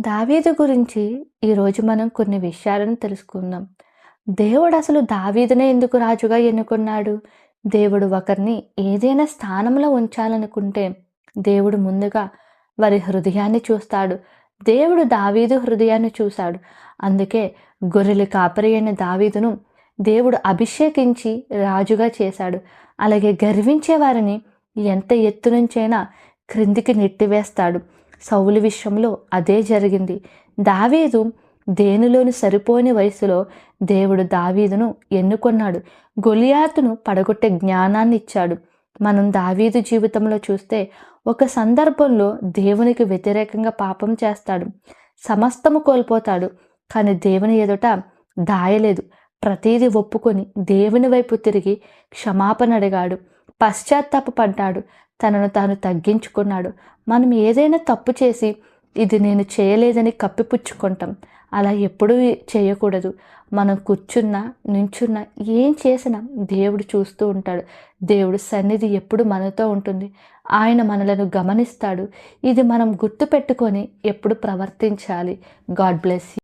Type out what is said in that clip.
దావీదు గురించి ఈరోజు మనం కొన్ని విషయాలను తెలుసుకుందాం. దేవుడు అసలు దావీదునే ఎందుకు రాజుగా ఎన్నుకున్నాడు? దేవుడు ఒకరిని ఏదైనా స్థానంలో ఉంచాలనుకుంటే దేవుడు ముందుగా వారి హృదయాన్ని చూస్తాడు. దేవుడు దావీదు హృదయాన్ని చూశాడు. అందుకే గొర్రెలు కాపరి అయిన దావీదును దేవుడు అభిషేకించి రాజుగా చేశాడు. అలాగే గర్వించే వారిని ఎంత ఎత్తు నుంచైనా క్రిందికి నెట్టివేస్తాడు. సౌలు విషయంలో అదే జరిగింది. దావీదు దేనిలోని సరిపోని వయసులో దేవుడు దావీదును ఎన్నుకొన్నాడు. గొలియాతును పడగొట్టే జ్ఞానాన్ని ఇచ్చాడు. మనం దావీదు జీవితంలో చూస్తే ఒక సందర్భంలో దేవునికి వ్యతిరేకంగా పాపం చేస్తాడు. సమస్తము కోల్పోతాడు. కానీ దేవుని ఎదుట దాయలేదు. ప్రతీది ఒప్పుకొని దేవుని వైపు తిరిగి క్షమాపణ అడిగాడు. పశ్చాత్తాపడ్డాడు తనను తాను తగ్గించుకున్నాడు. మనం ఏదైనా తప్పు చేసి ఇది నేను చేయలేదని కప్పిపుచ్చుకుంటాం. అలా ఎప్పుడూ చేయకూడదు. మనం కూర్చున్నా నించున్నా ఏం చేసినా దేవుడు చూస్తూ ఉంటాడు. దేవుడు సన్నిధి ఎప్పుడు మనతో ఉంటుంది. ఆయన మనలను గమనిస్తాడు. ఇది మనం గుర్తుపెట్టుకొని ఎప్పుడు ప్రవర్తించాలి. God bless